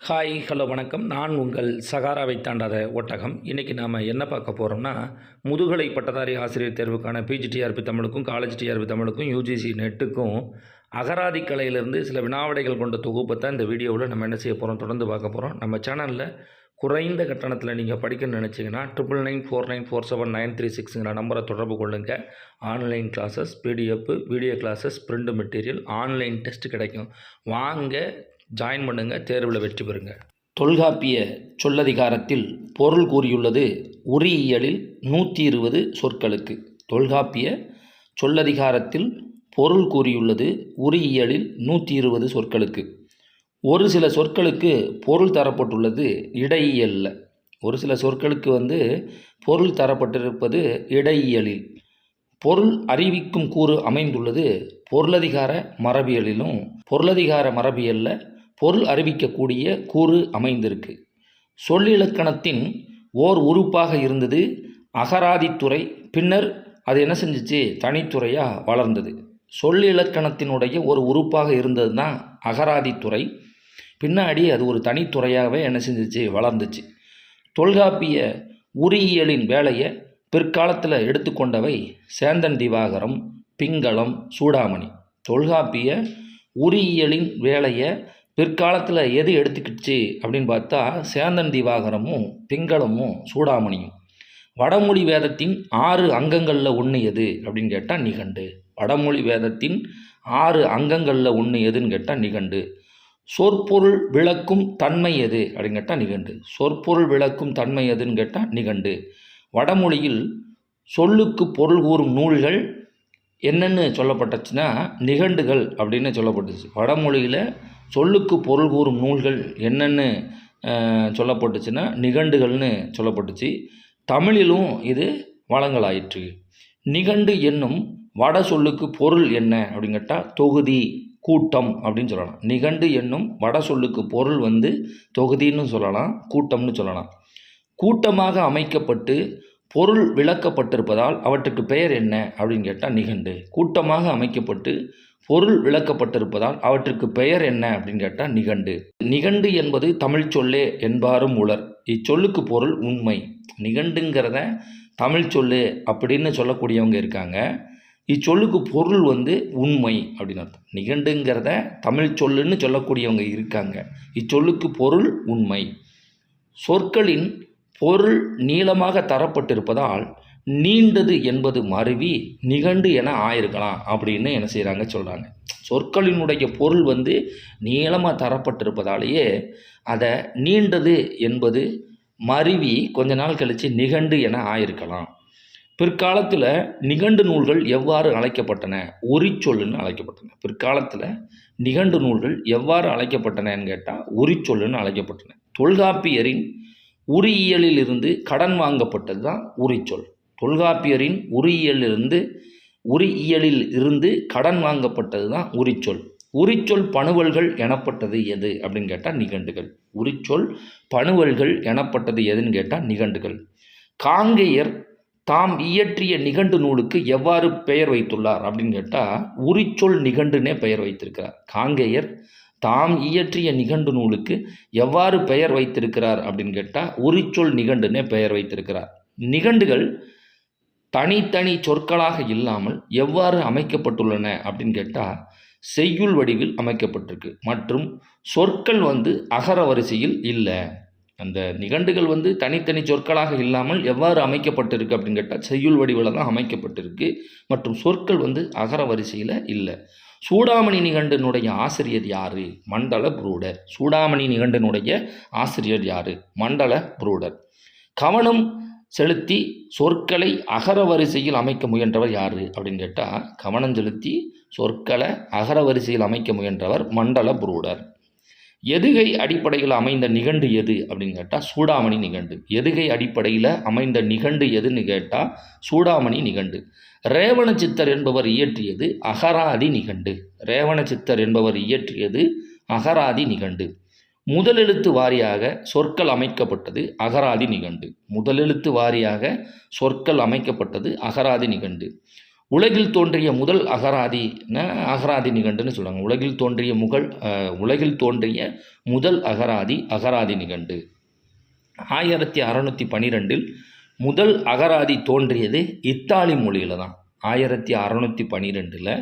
Hi hello வணக்கம். நான் உங்கள் சகாராவை தாண்டாத ஒட்டகம். இன்றைக்கி நாம் என்ன பார்க்க போகிறோம்னா முதுகலை பட்டதாரி ஆசிரியர் தேர்வுக்கான பிஜிடிஆர்பி தமிழுக்கும் காலேஜ் டிஆர்பி தமிழுக்கும் யூஜிசி நெட்டுக்கும் அகராதி கலையிலிருந்து சில வினாவிடைகள் கொண்ட தொகுப்பை தான் இந்த வீடியோவில் நம்ம என்ன செய்ய போகிறோம் தொடர்ந்து பார்க்க போகிறோம் நம்ம சேனலில் குறைந்த கட்டணத்தில் நீங்கள் படிக்கணும்னு நினச்சிங்கன்னா triple nine four nine four seven nine three சிக்ஸுங்கிற நம்பரை தொடர்பு கொள்ளுங்கள் online classes PDF video classes print material online test கிடைக்கும். வாங்க ஜாயின் பண்ணுங்கள் தேர்வில் வெற்றி பெறுங்க. தொல்காப்பிய சொல்லதிகாரத்தில் பொருள் கூறியுள்ளது உரியியலில் நூற்றி இருபது சொற்களுக்கு. தொல்காப்பிய சொல்லதிகாரத்தில் பொருள் கூறியுள்ளது உரியியலில் நூற்றி இருபது சொற்களுக்கு. ஒரு சில சொற்களுக்கு பொருள் தரப்பட்டுள்ளது இடையியலில். ஒரு சில சொற்களுக்கு வந்து பொருள் தரப்பட்டிருப்பது இடையியலில். பொருள் அறிவிக்கும் கூறு அமைந்துள்ளது பொருளதிகார மரபியலிலும். பொருளதிகார மரபியலில் பொருள் அறிவிக்கக்கூடிய கூறு அமைந்திருக்கு. சொல்லிலக்கணத்தின் ஓர் உறுப்பாக இருந்தது அகராதித்துறை பின்னர் அது என்ன செஞ்சிச்சு? தனித்துறையாக வளர்ந்தது. சொல்லிலக்கணத்தினுடைய ஒரு உறுப்பாக இருந்தது தான் அகராதித்துறை பின்னாடி அது ஒரு தனித்துறையாகவே என்ன செஞ்சிச்சு? வளர்ந்துச்சு. தொல்காப்பிய உரியியலின் வேலையை பிற்காலத்தில் எடுத்துக்கொண்டவை சேந்தன் திவாகரம் பிங்களம் சூடாமணி. தொல்காப்பிய உரியியலின் வேலையை பிற்காலத்தில் எது எடுத்துக்கிச்சு அப்படின்னு பார்த்தா சேந்தன் திவாகரமும் பிங்களமும் சூடாமணியும். வடமொழி வேதத்தின் ஆறு அங்கங்களில் ஒன்று எது அப்படின்னு கேட்டால் நிகண்டு. வடமொழி வேதத்தின் ஆறு அங்கங்களில் ஒன்று எதுன்னு கேட்டால் நிகண்டு. சொற்பொருள் விளக்கும் தன்மை எது அப்படின்னு கேட்டால் நிகண்டு. சொற்பொருள் விளக்கும் தன்மை எதுன்னு கேட்டால் நிகண்டு. வடமொழியில் சொல்லுக்கு பொருள் கூறும் நூல்கள் என்னென்னு சொல்லப்பட்டுச்சுன்னா நிகண்டுகள் அப்படின்னு சொல்லப்பட்டுச்சு. வடமொழியில் சொல்லுக்கு பொருள் கூறும் நூல்கள் என்னென்னு சொல்லப்பட்டுச்சுன்னா நிகண்டுகள்னு சொல்லப்பட்டுச்சு. தமிழிலும் இது வழங்கலாயிற்று. நிகண்டு என்னும் வட சொல்லுக்கு பொருள் என்ன அப்படின்னு கேட்டால் தொகுதி கூட்டம் அப்படின்னு சொல்லலாம். நிகண்டு என்னும் வட சொல்லுக்கு பொருள் வந்து தொகுதின்னு சொல்லலாம் கூட்டம்னு சொல்லலாம். கூட்டமாக அமைக்கப்பட்டு பொருள் விளக்கப்பட்டிருப்பதால் அவற்றுக்கு பெயர் என்ன அப்படின்னு கேட்டால் நிகண்டு. கூட்டமாக அமைக்கப்பட்டு பொருள் விளக்கப்பட்டிருப்பதால் அவற்றுக்கு பெயர் என்ன அப்படின்னு கேட்டால் நிகண்டு. நிகண்டு என்பது தமிழ் சொல்லே என்பாரும் உலர் இச்சொல்லுக்கு பொருள் உண்மை. நிகண்டுங்கிறத தமிழ் சொல்லு அப்படின்னு சொல்லக்கூடியவங்க இருக்காங்க. இச்சொல்லுக்கு பொருள் வந்து உண்மை அப்படின்னு அர்த்தம். நிகண்டுங்கிறத தமிழ் சொல்லுன்னு சொல்லக்கூடியவங்க இருக்காங்க. இச்சொல்லுக்கு பொருள் உண்மை. சொற்களின் பொருள் நீளமாக தரப்பட்டிருப்பதால் நீண்டது என்பது மருவி நிகண்டு என ஆயிருக்கலாம் அப்படின்னு என்ன செய்கிறாங்க சொல்கிறாங்க சொற்களினுடைய பொருள் வந்து நீளமாக தரப்பட்டிருப்பதாலேயே அதை நீண்டது என்பது மருவி கொஞ்ச நாள் கழித்து நிகண்டு என ஆயிருக்கலாம். பிற்காலத்தில் நிகண்டு நூல்கள் எவ்வாறு அழைக்கப்பட்டன? உரிச்சொல்லுன்னு அழைக்கப்பட்டன. பிற்காலத்தில் நிகண்டு நூல்கள் எவ்வாறு அழைக்கப்பட்டனன்னு கேட்டால் உரிச்சொல்லுன்னு அழைக்கப்பட்டன. தொல்காப்பியரின் உரியியலில் இருந்து கடன் வாங்கப்பட்டது தான் உரிச்சொல். தொல்காப்பியரின் உரியியலிருந்து உரியியலில் இருந்து கடன் வாங்கப்பட்டது தான் உரிச்சொல். உரிச்சொல் பணுவல்கள் எனப்பட்டது எது அப்படின்னு கேட்டால் நிகண்டுகள். உரிச்சொல் பணுவல்கள் எனப்பட்டது எதுன்னு கேட்டால் நிகண்டுகள். காங்கேயர் தாம் இயற்றிய நிகண்டு நூலுக்கு எவ்வாறு பெயர் வைத்துள்ளார் அப்படின்னு கேட்டால் உரிச்சொல் நிகண்டுனே பெயர் வைத்திருக்கிறார். காங்கேயர் தாம் இயற்றிய நிகண்டு நூலுக்கு எவ்வாறு பெயர் வைத்திருக்கிறார் அப்படின்னு கேட்டால் உரிச்சொல் நிகண்டுனே பெயர் வைத்திருக்கிறார். நிகண்டுகள் தனித்தனி சொற்களாக இல்லாமல் எவ்வாறு அமைக்கப்பட்டுள்ளன அப்படின்னு கேட்டால் செய்யுள் வடிவில் அமைக்கப்பட்டிருக்கு. மற்றும் சொற்கள் வந்து அகர வரிசையில் இல்லை. அந்த நிகண்டுகள் வந்து தனித்தனி சொற்களாக இல்லாமல் எவ்வாறு அமைக்கப்பட்டிருக்கு அப்படின்னு கேட்டால் செய்யுள் வடிவில் தான் அமைக்கப்பட்டிருக்கு. மற்றும் சொற்கள் வந்து அகர வரிசையில் இல்லை. சூடாமணி நிகண்டனுடைய ஆசிரியர் யார்? மண்டல புரூடர். சூடாமணி நிகண்டனுடைய ஆசிரியர் யார்? மண்டல புரூடர். கவனம் செலுத்தி சொற்களை அகர வரிசையில் அமைக்க முயன்றவர் யார் அப்படின்னு கேட்டால் கவனம் செலுத்தி சொற்களை அகர வரிசையில் அமைக்க முயன்றவர் மண்டல புரூடர். எதுகை அடிப்படையில் அமைந்த நிகண்டு எது அப்படின்னு கேட்டால் சூடாமணி நிகண்டு. எதுகை அடிப்படையில் அமைந்த நிகண்டு எதுன்னு கேட்டால் சூடாமணி நிகண்டு. ரேவண சித்தர் என்பவர் இயற்றியது அகராதி நிகண்டு. ரேவண சித்தர் என்பவர் இயற்றியது அகராதி நிகண்டு. முதலெழுத்து வாரியாக சொற்கள் அமைக்கப்பட்டது அகராதி நிகண்டு. முதலெழுத்து வாரியாக சொற்கள் அமைக்கப்பட்டது அகராதி நிகண்டு. உலகில் தோன்றிய முதல் அகராதினா அகராதி நிகண்டுன்னு சொல்கிறாங்க உலகில் தோன்றிய முகல் உலகில் தோன்றிய முதல் அகராதி அகராதி நிகண்டு. ஆயிரத்தி அறநூற்றி பன்னிரெண்டில் முதல் அகராதி தோன்றியது இத்தாலி மொழியில் தான். ஆயிரத்தி அறநூற்றி பன்னிரெண்டில்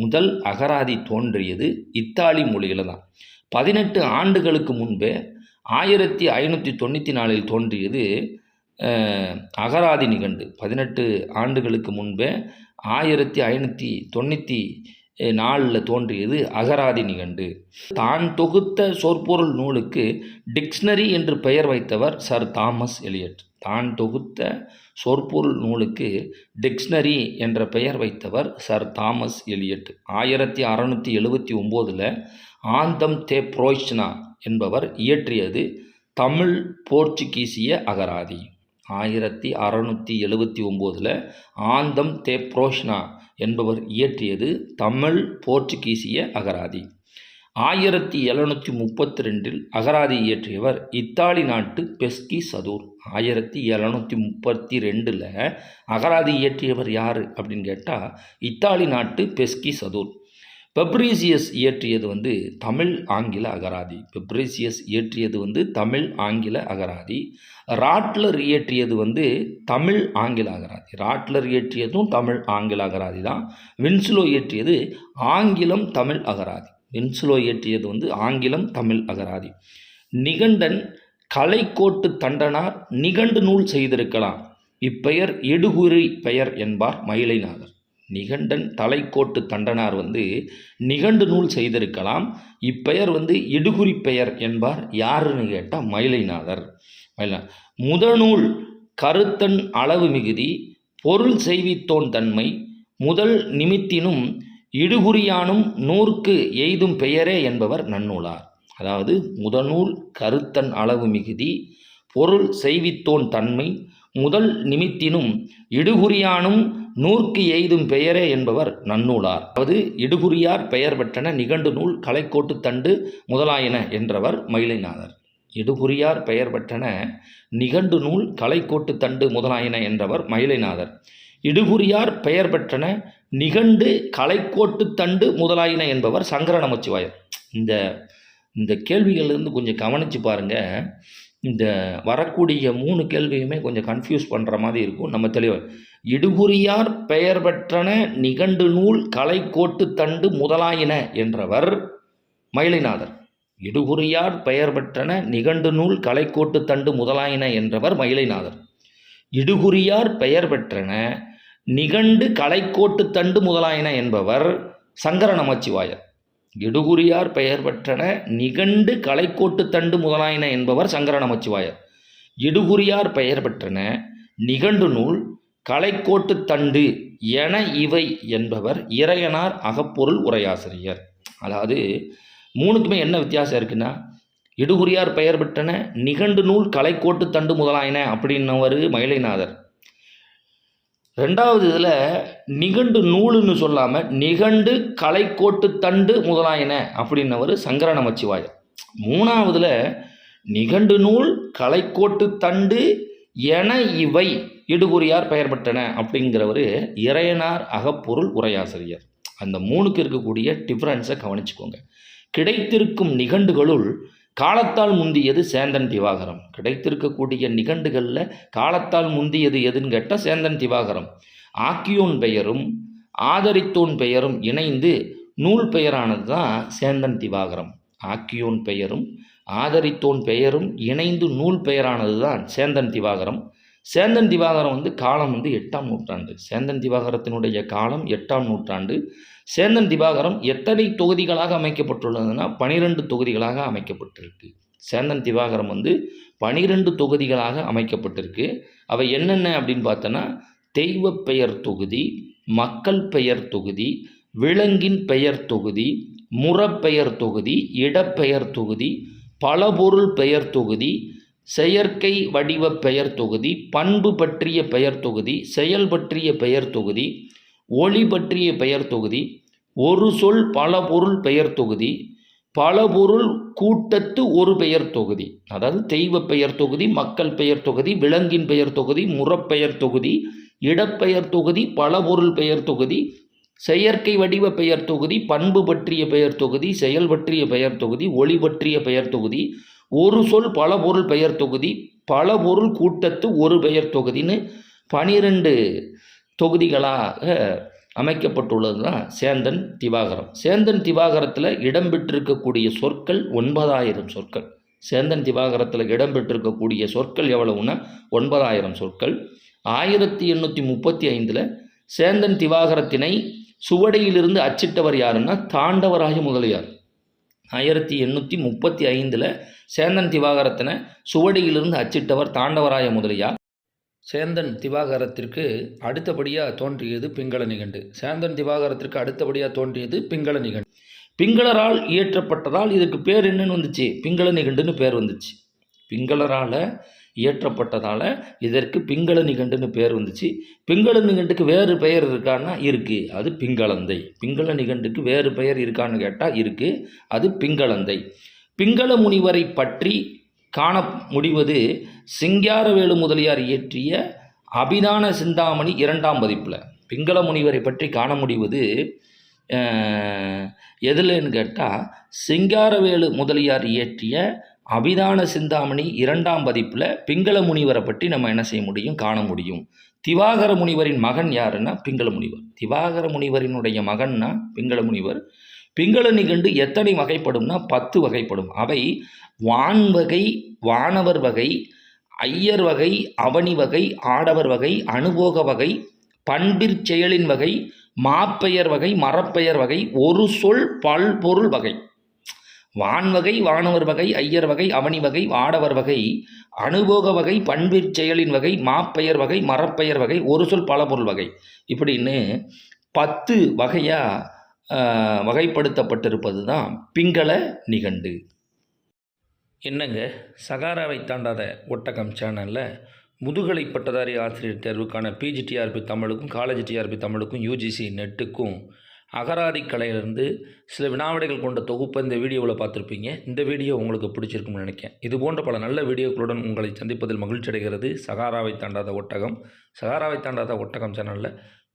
முதல் அகராதி தோன்றியது இத்தாலி மொழியில் தான். பதினெட்டு ஆண்டுகளுக்கு முன்பே ஆயிரத்தி ஐநூற்றி தொண்ணூற்றி நாலில் தோன்றியது அகராதி நிகண்டு. பதினெட்டு ஆண்டுகளுக்கு முன்பே ஆயிரத்தி ஐநூற்றி தொண்ணூற்றி நாலில் தோன்றியது அகராதி நிகண்டு. தான் தொகுத்த சொற்பொருள் நூலுக்கு டிக்ஷனரி என்று பெயர் வைத்தவர் சர் தாமஸ் எலியட். தான் தொகுத்த சொற்பொருள் நூலுக்கு டிக்ஷனரி என்ற பெயர் வைத்தவர் சர் தாமஸ் எலியட். ஆயிரத்தி அறநூற்றி எழுபத்தி ஒம்போதில் ஆந்தம் தே புரோஷ்னா என்பவர் இயற்றியது தமிழ் போர்ச்சுகீசிய அகராதி. ஆயிரத்தி அறநூற்றி எழுபத்தி ஒம்போதில் ஆந்தம் தே புரோஷ்னா என்பவர் இயற்றியது தமிழ் போர்ச்சுகீசிய அகராதி. ஆயிரத்தி எழுநூற்றி முப்பத்தி ரெண்டில் அகராதி இயற்றியவர் இத்தாலி நாட்டு பெஸ்கி சதூர். ஆயிரத்தி எழுநூற்றி முப்பத்தி ரெண்டில் அகராதி இயற்றியவர் யார் அப்படின்னு கேட்டால் இத்தாலி நாட்டு பெஸ்கி சதூர். பெப்ரீசியஸ் இயற்றியது வந்து தமிழ் ஆங்கில அகராதி. பெப்ரீசியஸ் இயற்றியது வந்து தமிழ் ஆங்கில அகராதி. ராட்லர் இயற்றியது வந்து தமிழ் ஆங்கில அகராதி. ராட்லர் இயற்றியதும் தமிழ் ஆங்கில அகராதி தான். வின்ஸ்லோ இயற்றியது ஆங்கிலம் தமிழ் அகராதி. வின்ஸ்லோ இயற்றியது வந்து ஆங்கிலம் தமிழ் அகராதி. நிகண்டன் கலைக்கோட்டு தண்டனார் நிகண்டு நூல் செய்திருக்கலாம். இப்பெயர் எடுகுறி பெயர் என்பார் மயிலைநாதர் நிகண்டன் தலைக்கோட்டு தண்டனார் வந்து நிகண்டு நூல் செய்திருக்கலாம். இப்பெயர் வந்து இடுகுறி பெயர் என்பார். யாருன்னு கேட்டால் மயிலைநாதர். மயில முதநூல் கருத்தன் அளவு மிகுதி பொருள் செய்வித்தோன் தன்மை முதல் நிமித்தினும் இடுகுறியானும் நூற்கு எய்தும் பெயரே என்பவர் நன்னூலார். அதாவது முதநூல் கருத்தன் அளவு மிகுதி பொருள் செய்வித்தோன் தன்மை முதல் நிமித்தினும் இடுகுறியானும் நூற்கு எய்தும் பெயரே என்பவர் நன்னூலார். அதாவது இடுகுறியார் பெயர் பெற்றன நிகண்டு நூல் கலைக்கோட்டு தண்டு முதலாயன என்றவர் மயிலைநாதர். இடுகுறியார் பெயர் பெற்றன நிகண்டு நூல் கலைக்கோட்டு தண்டு முதலாயின என்றவர் மயிலைநாதர். இடுகுறியார் பெயர் பெற்றன நிகண்டு கலைக்கோட்டு தண்டு முதலாயின என்பவர் சங்கர நமச்சிவாயர் இந்த இந்த கேள்விகள்லேருந்து கொஞ்சம் கவனித்து பாருங்கள் இந்த வரக்கூடிய மூணு கேள்வியுமே கொஞ்சம் கன்ஃபியூஸ் பண்ணுற மாதிரி இருக்கும். நம்ம தெளிவாக இடுகுறியார் பெயர் பெற்றன நிகண்டு நூல் கலைக்கோட்டு தண்டு முதலாயின என்றவர் மயிலைநாதர். இடுகுறியார் பெயர் பெற்றன நிகண்டு நூல் கலைக்கோட்டு தண்டு முதலாயின என்றவர் மயிலைநாதர். இடுகுறியார் பெயர் பெற்றன நிகண்டு கலைக்கோட்டு தண்டு முதலாயின என்பவர் சங்கர நமச்சிவாயர் இடுகுறியார் பெயர் பெற்றன நிகண்டு கலைக்கோட்டு தண்டு முதலாயின என்பவர் சங்கர நமச்சிவாயர் இடுகுறியார் பெயர் பெற்றன நிகண்டு நூல் கலைக்கோட்டு தண்டு என இவை என்பவர் இறையனார் அகப்பொருள் உரையாசிரியர். அதாவது மூணுக்குமே என்ன வித்தியாசம் இருக்குன்னா இடுகுறியார் பெயர் பெற்றன நிகண்டு நூல் கலைக்கோட்டு தண்டு முதலாயின அப்படின்னவர் மயிலைநாதர். ரெண்டாவது இதில் நிகண்டு நூலுன்னு சொல்லாமல் நிகண்டு கலைக்கோட்டு தண்டு முதலாயின அப்படின்னவர் சங்கர நமச்சிவாயர் மூணாவதில் நிகண்டு நூல் கலைக்கோட்டு தண்டு என இவை இடுகுறியார் பெயர் பெற்றன அப்படிங்கிறவர் இறையனார் அகப்பொருள் உரையாசிரியர். அந்த மூணுக்கு இருக்கக்கூடிய டிஃப்ரென்ஸை கவனிச்சுக்கோங்க. கிடைத்திருக்கும் நிகண்டுகளுள் காலத்தால் முந்தியது சேந்தன் திவாகரம். கிடைத்திருக்கக்கூடிய நிகண்டுகளில் காலத்தால் முந்தியது எதுன்னு கேட்டால் சேந்தன் திவாகரம். ஆக்கியோன் பெயரும் ஆதரித்தோன் பெயரும் இணைந்து நூல் பெயரானது தான் சேந்தன் திவாகரம். ஆக்கியோன் பெயரும் ஆதரித்தோன் பெயரும் இணைந்து நூல் பெயரானது தான் சேந்தன் திவாகரம். சேந்தன் திவாகரம் வந்து காலம் வந்து எட்டாம் நூற்றாண்டு. சேந்தன் திவாகரத்தினுடைய காலம் எட்டாம் நூற்றாண்டு. சேந்தன் திவாகரம் எத்தனை தொகுதிகளாக அமைக்கப்பட்டுள்ளதுன்னா பனிரெண்டு தொகுதிகளாக அமைக்கப்பட்டிருக்கு சேந்தன் திவாகரம் வந்து பனிரெண்டு தொகுதிகளாக அமைக்கப்பட்டிருக்கு அவை என்னென்ன அப்படின்னு பார்த்தோன்னா தெய்வ பெயர் தொகுதி மக்கள் பெயர் தொகுதி விலங்கின் பெயர் தொகுதி முறப்பெயர் தொகுதி இடப்பெயர் தொகுதி பலபொருள் பெயர் தொகுதி செயற்கை வடிவ பெயர் தொகுதி பண்பு பற்றிய பெயர் தொகுதி செயல் பற்றிய பெயர் தொகுதி ஒளி பற்றிய பெயர் தொகுதி ஒரு சொல் பல பொருள் பெயர் தொகுதி பல பொருள் கூட்டத்து ஒரு பெயர் தொகுதி அதாவது தெய்வ பெயர் தொகுதி மக்கள் பெயர் தொகுதி விலங்கின் பெயர் தொகுதி முறப்பெயர் தொகுதி இடப்பெயர் தொகுதி பல பொருள் பெயர் தொகுதி செயற்கை வடிவ பெயர் தொகுதி பண்பு பற்றிய பெயர் தொகுதி செயல் பற்றிய பெயர் தொகுதி ஒளி பற்றிய பெயர் தொகுதி ஒரு சொல் பல பொருள் பெயர் தொகுதி பல பொருள் கூட்டத்து ஒரு பெயர் தொகுதின்னு பனிரெண்டு தொகுதிகளாக அமைக்கப்பட்டுள்ளது தான் சேந்தன் திவாகரம். சேந்தன் திவாகரத்தில் இடம்பெற்றிருக்கக்கூடிய சொற்கள் ஒன்பதாயிரம் சொற்கள். சேந்தன் திவாகரத்தில் இடம்பெற்றிருக்கக்கூடிய சொற்கள் எவ்வளவுன்னா ஒன்பதாயிரம் சொற்கள். ஆயிரத்தி எண்ணூற்றி முப்பத்தி ஐந்தில் சேந்தன் திவாகரத்தினை சுவடியிலிருந்து அச்சிட்டவர் யாருன்னா தாண்டவராய முதலியார். ஆயிரத்தி எண்ணூற்றி முப்பத்தி ஐந்தில் சேந்தன் திவாகரத்தினை சுவடியிலிருந்து அச்சிட்டவர் தாண்டவராய முதலியார். சேந்தன் திவாகரத்திற்கு அடுத்தபடியாக தோன்றியது பிங்கள நிகண்டு. சேந்தன் திவாகரத்திற்கு அடுத்தபடியாக தோன்றியது பிங்கள நிகண்டு. பிங்களரால் இயற்றப்பட்டதால் இதுக்கு பேர் என்னன்னு வந்துச்சு? பிங்கள நிகண்டுன்னு பேர் வந்துச்சு. பிங்களரால் இயற்றப்பட்டதால் இதற்கு பிங்கள நிகண்டுன்னு பேர் வந்துச்சு. பிங்கள நிகண்டுக்கு வேறு பெயர் இருக்கான்னா இருக்குது அது பிங்களந்தை. பிங்கள நிகண்டுக்கு வேறு பெயர் இருக்கான்னு கேட்டால் இருக்குது அது பிங்களந்தை. பிங்கள முனிவரை பற்றி காண முடிவது சிங்காரவேலு முதலியார் இயற்றிய அபிதான சிந்தாமணி இரண்டாம் பதிப்பில். பிங்கள முனிவரை பற்றி காண முடிவது அஹ், எதுலன்னு கேட்டால் சிங்காரவேலு முதலியார் இயற்றிய அபிதான சிந்தாமணி இரண்டாம் பதிப்பில் பிங்கள முனிவரை பற்றி நம்ம என்ன செய்ய முடியும் காண முடியும். திவாகர முனிவரின் மகன் யாருன்னா பிங்கள முனிவர். திவாகர முனிவரினுடைய மகன்னா பிங்கள முனிவர். பிங்கள நிகண்டு எத்தனை வகைப்படும்னா பத்து வகைப்படும். அவை வான் வகை வானவர் வகை ஐயர் வகை அவனி வகை ஆடவர் வகை அனுபோக வகை பண்பிற் செயலின் வகை மாப்பெயர் வகை மரப்பெயர் வகை ஒரு சொல் பல்பொருள் வகை. வான் வகை வானவர் வகை ஐயர் வகை அவனி வகை ஆடவர் வகை அனுபோக வகை பண்பிற் செயலின் வகை மாப்பெயர் வகை மரப்பெயர் வகை ஒரு சொல் பல பொருள் வகை. இப்படின்னு பத்து வகையாக வகைப்படுத்தப்பட்டிருப்பது தான் பிங்கள நிகண்டு. என்னங்க? சகாராவை தாண்டாத ஒட்டகம் சேனலில் முதுகலை பட்டதாரி ஆசிரியர் தேர்வுக்கான பிஜிடிஆர்பி தமிழுக்கும் காலேஜ் டிஆர்பி தமிழுக்கும் யூஜிசி நெட்டுக்கும் அகராதி கலையிலிருந்து சில வினாவிடைகள் கொண்ட தொகுப்பை இந்த வீடியோவில் பார்த்துருப்பீங்க. இந்த வீடியோ உங்களுக்கு பிடிச்சிருக்கும்னு நினைக்கிறேன். இது போன்ற பல நல்ல வீடியோக்களுடன் உங்களை சந்திப்பதில் மகிழ்ச்சி அடைகிறது சகாராவை தாண்டாத ஒட்டகம். சகாராவை தாண்டாத ஒட்டகம் சேனலில்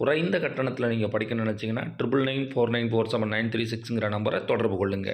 குறைந்த கட்டணத்தில் நீங்கள் படிக்கணும்னு நினச்சிங்கன்னா triple nine four nine four seven nine three சிக்ஸுங்கிற நம்பரை தொடர்பு கொள்ளுங்கள்